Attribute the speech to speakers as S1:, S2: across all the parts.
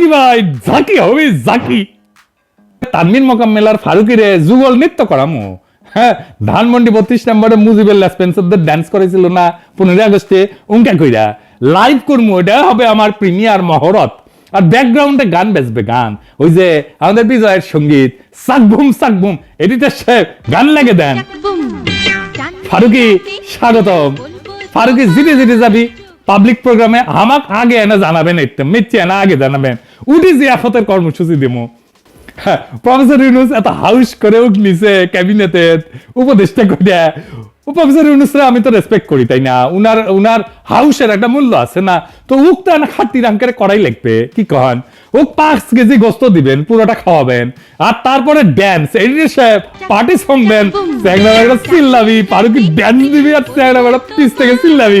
S1: ফারুকি ভাই জাকি হবে জাকি তানমিন মোকাম্মেল আর ফারুকিরে যুগল নৃত্য করামো। হ্যাঁ ধানমন্ডি বত্রিশ নম্বরে মুজিবুল স্পেন্সারদের ডান্স করেছিল না পনেরোই আগস্টে উঙ্কা কইরা। লাইভ করব এটা হবে আমার প্রিমিয়ার মহরত। আর ব্যাকগ্রাউন্ডে গান বেজবে গান। ওই যে আমাদের বিজয়ের সংগীত সাকবুম সাকবুম এডিটার সাহেব গান লাগে দেন। ফারুকি স্বাগতম। ফারুকি জিতে জিতে যাবি। পাবলিক প্রোগ্রামে আমাক আগে এনে জানাবেন একটু মিথ্যে এনে আগে জানাবেন। উঠি জিয়াফতের কর্মসূচি হ্যাঁ, প্রফেসর ইউনুস এত হাউস করে নিছে ক্যাবিনেটে উপদেষ্টা প্রফেসর ইউনুসরা আমি তো রেসপেক্ট করি তাই না? উনার উনার হাউসের একটা মূল্য আছে না? তো উক তো না খাটি রাঙ্কের করাই লাগবে কি কন ওক পাঁচ কেজি গোস্ত দিবেন পুরোটা খাওয়াবেন। আর তারপরে ড্যান্স এডিটর সাহেব পার্টি সং দেন চ্যাংরা বেড়া চিল্লাবি পারুকি ড্যান্স দিবি আর চ্যাংরা বেড়া পিস থেকে চিল্লাবি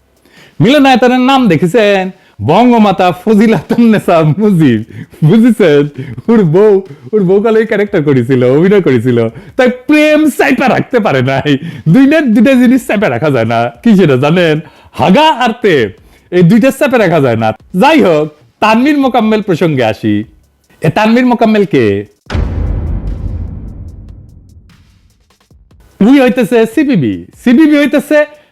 S1: মিলনায়তনের নাম দেখেছেন বঙ্গমাতা ফজিলাতুন্নেসা মুজিব। বুঝেছেন? ওর বউ ওর বউ কালে ক্যারেক্টার করেছিল, অভিনয় করেছিল। তাই প্রেম চাইপা রাখতে পারে নাই। দুইটা দুইটা জিনিস চাইপা রাখা যায় না। কি সেটা জানেন? হাগা আর প্রেম, এই দুইটা চাপে রাখা যায় না। যাই হোক তানমির মোকাম্মেল প্রসঙ্গে আসি। এ তানমির মোকাম্মেল কে? উই হইতেছে সিপিবি। সিপিবি হইতেছে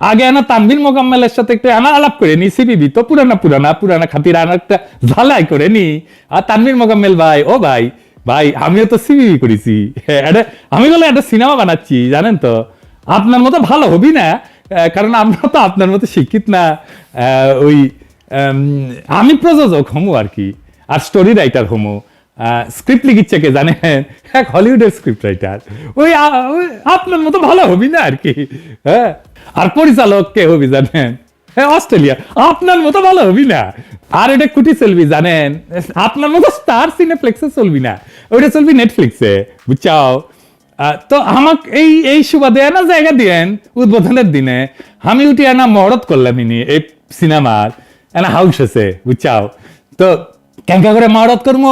S1: আগে আনা তানভীর মোকাম্মেলের সাথে একটু আনা আলাপ করে নি সিবিবি তো পুরানা পুরানা পুরানা খাতির আনা একটা ঝালাই করে নি। আর তানভীর মোকাম্মেল ভাই ও ভাই ভাই আমিও তো সিবিবি করেছি। হ্যাঁ, আমি বলে একটা সিনেমা বানাচ্ছি জানেন তো। আপনার মতো ভালো হবি না কারণ আমরা তো আপনার মতো শিক্ষিত না। ওই আমি প্রযোজক হমু আর কি আর স্টোরি রাইটার হমু। স্ক্রিপ্ট লিখিচ্ছে কে জানেন এক হলিউডের স্ক্রিপ্ট রাইটার ওই আপনার মতো ভালো হবি না আর কি। হ্যাঁ? আর পরিচালক কে হবি জানেন? হ্যাঁ অস্ট্রেলিয়া। আপনার মতো ভালো হবি না। আর এটা চলবি জানেন? আপনার মতো স্টার সিনেপ্লেক্সে চলবি না। ওইটা চলবি নেটফ্লিক্সে তো আমাক এই এই সুবাদে না জায়গা দিয়েন উদ্বোধনের দিনে। আমি উঠি আনা মহরত করলাম ইনি এই সিনেমার। এনা হাউস আছে, বুঝছাও? তো কেঙ্কা করে মহরত করব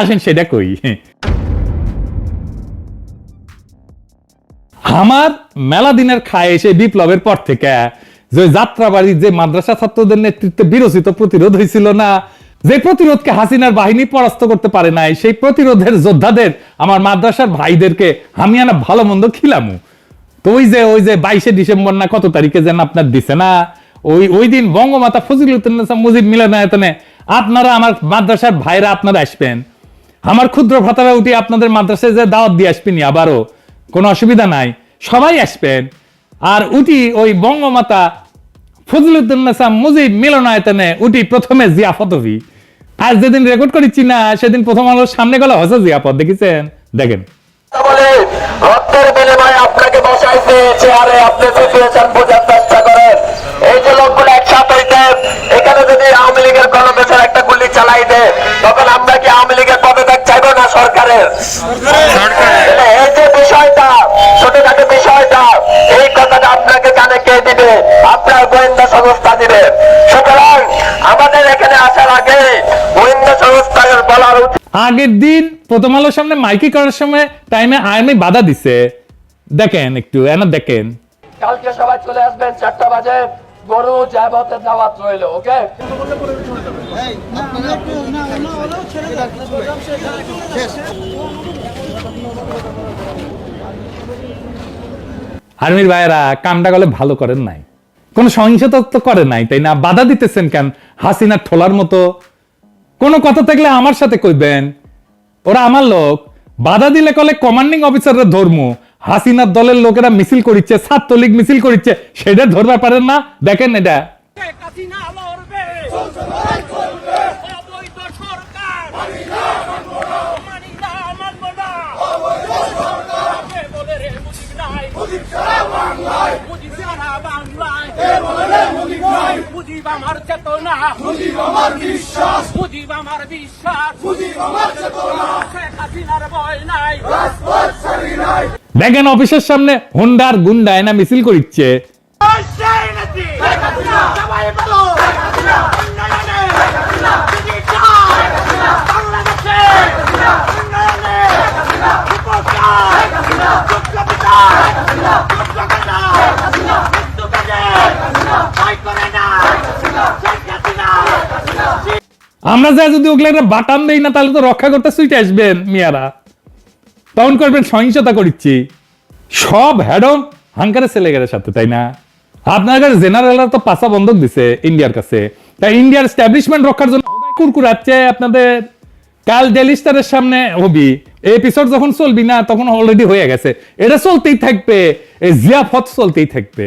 S1: আসেন, সেটা কই? আমার মেলা দিনের খায় এসে বিপ্লবের পর থেকে যে যাত্রাবাড়ি, যে মাদ্রাসা ছাত্রদের নেতৃত্বে বিরোচিত প্রতিরোধ হয়েছিল না, যে প্রতিরোধকে হাসিনার বাহিনী পরাস্ত করতে পারে নাই, সেই প্রতিরোধের যোদ্ধাদের, আমার মাদ্রাসার ভাইদেরকে আমি আনা ভালো মন্দ খিলামু। তো ওই যে ওই যে বাইশে ডিসেম্বর না কত তারিখে যেন আপনার দিছে না, ওই ওই দিন বঙ্গমাতা ফজিলুদ্দিন মুজিব মিলনায়তনে আপনারা আমার মাদ্রাসার ভাইরা আপনারা আসবেন। আমার ক্ষুদ্র ভ্রাতারা উঠি আপনাদের মাদ্রাসায় যে দাওয়াত দিয়ে আসবেনি আবারও, কোনো অসুবিধা নাই, সবাই আসবেন। আর উঠি ওই বঙ্গমাতা ফজলুদ্দিন মুজিব মিলনায়তনে উঠি প্রথমে জিয়াফত হবি। আজ যেদিন রেকর্ড করেছি না সেদিন প্রথম আলোর সামনে গেল হসে জিয়াফত, দেখেছেন? দেখেন।
S2: আপনাকে আপনার গোয়েন্দা সংস্থা দিবে। সুতরাং আমাদের এখানে আসার আগে গোয়েন্দা সংস্থার বলার উচিত।
S1: আগের দিন প্রথম আলোর সামনে মাইকি করার সময় টাইমে আইএমএ বাধা দিছে। দেখেন একটু এনা দেখেন।
S2: কালকে সবাই চলে আসবেন চারটা বাজে গরু জায়বতের দাওয়াত রইল ওকে?
S1: আর্মির ভাইয়েরা কামটা গলে ভালো করেন নাই। কোন সহিংসতা তো করে নাই তাই না বাধা দিতেছেন কেন হাসিনার ঠোলার মতো কোনো কথা থাকলে আমার সাথে কইবেন ওরা আমার লোক বাধা দিলে কলে কমান্ডিং অফিসাররা ধর্ম হাসিনার দলের লোকেরা মিছিল করিচ্ছে ছাত্রলীগ মিছিল করিচ্ছে সেটা ধরবার পারেন না দেখেন এটা
S3: বাংলায়
S1: দেখেন অফিসের সামনে হুন্ডার গুন্ডা এনা মিছিল করিচ্ছে
S3: উন্নয়নে উপকার যোগ্যতা যোগ্যতা মৃত্যু কাজে ভয় করে না শেখ হাসিনা
S1: আমরা যা যদি ওগুলো একটা বাটান দেই না, তাহলে তো রক্ষা করতে সুইটে আসবেন মিয়ারা। তখন করবেন সহিংসতা করিচ্ছি। সব হ্যাডম হাঙ্কারে ছেলেগের সাথে, তাই না? আপনার কাছে জেনারেলরা তো পাশা বন্ধক দিছে ইন্ডিয়ার কাছে। তাই ইন্ডিয়ার স্ট্যাবলিশমেন্ট রক্ষার জন্য কুরকুরাচ্ছে আপনাদের। কাল ডেলি স্টারের সামনে হবি। এপিসোড যখন চলবি না, তখন অলরেডি হয়ে গেছে। এটা চলতেই থাকবে। জিয়াফত চলতেই থাকবে।